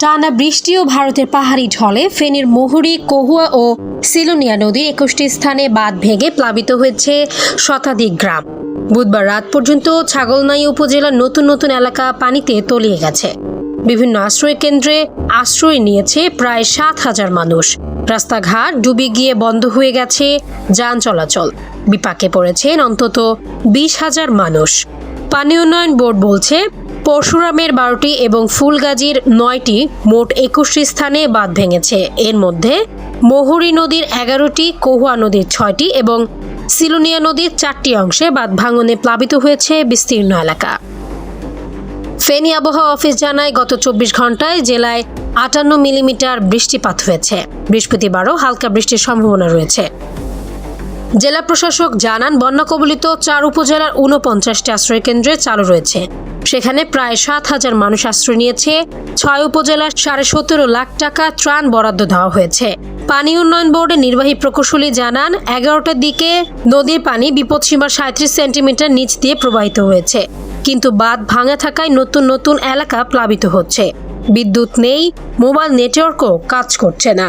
টানা বৃষ্টি ও ভারতের পাহাড়ি ঢলে ফেনীর মুহুরী, কহুয়া ও সিলোনিয়া নদীর একুশটি স্থানে বাঁধ ভেঙে প্লাবিত হয়েছে শতাধিক গ্রাম। বুধবার রাত পর্যন্ত ছাগলনাই উপজেলার নতুন নতুন এলাকা পানিতে তলিয়ে গেছে। বিভিন্ন আশ্রয় কেন্দ্রে আশ্রয় নিয়েছে প্রায় সাত হাজার মানুষ। রাস্তাঘাট ডুবে গিয়ে বন্ধ হয়ে গেছে যান চলাচল। বিপাকে পড়েছেন অন্তত বিশ হাজার মানুষ। পানি উন্নয়ন বোর্ড বলছে পরশুরামের বারোটি এবং ফুলগাজীর নয়টি মোট একুশটি স্থানে বাঁধ ভেঙেছে। এর মধ্যে মহুরী নদীর এগারোটি, কহুয়া নদীর ছয়টি এবং সিলোনিয়া নদীর চারটি অংশে বাঁধ ভাঙনে প্লাবিত হয়েছে বিস্তীর্ণ এলাকা। ফেনী আবহাওয়া অফিস জানায়, গত চব্বিশ ঘন্টায় জেলায় আটান্ন মিলিমিটার বৃষ্টিপাত হয়েছে। বৃহস্পতিবারও হালকা বৃষ্টির সম্ভাবনা রয়েছে। জেলা প্রশাসক জানান, বন্যা কবলিত চার উপজেলার ঊনপঞ্চাশটি আশ্রয়কেন্দ্রে চালু রয়েছে। সেখানে প্রায় সাত হাজার মানুষ আশ্রয় নিয়েছে। ছয় উপজেলার সাড়ে সতেরো লাখ টাকা ত্রাণ বরাদ্দ দেওয়া হয়েছে। পানি উন্নয়ন বোর্ডের নির্বাহী প্রকৌশলী জানান, এগারোটার দিকে নদীর পানি বিপদসীমার সাঁত্রিশ সেন্টিমিটার নিচ দিয়ে প্রবাহিত হয়েছে। কিন্তু বাঁধ ভাঙা থাকায় নতুন নতুন এলাকা প্লাবিত হচ্ছে। বিদ্যুৎ নেই, মোবাইল নেটওয়ার্কও কাজ করছে না।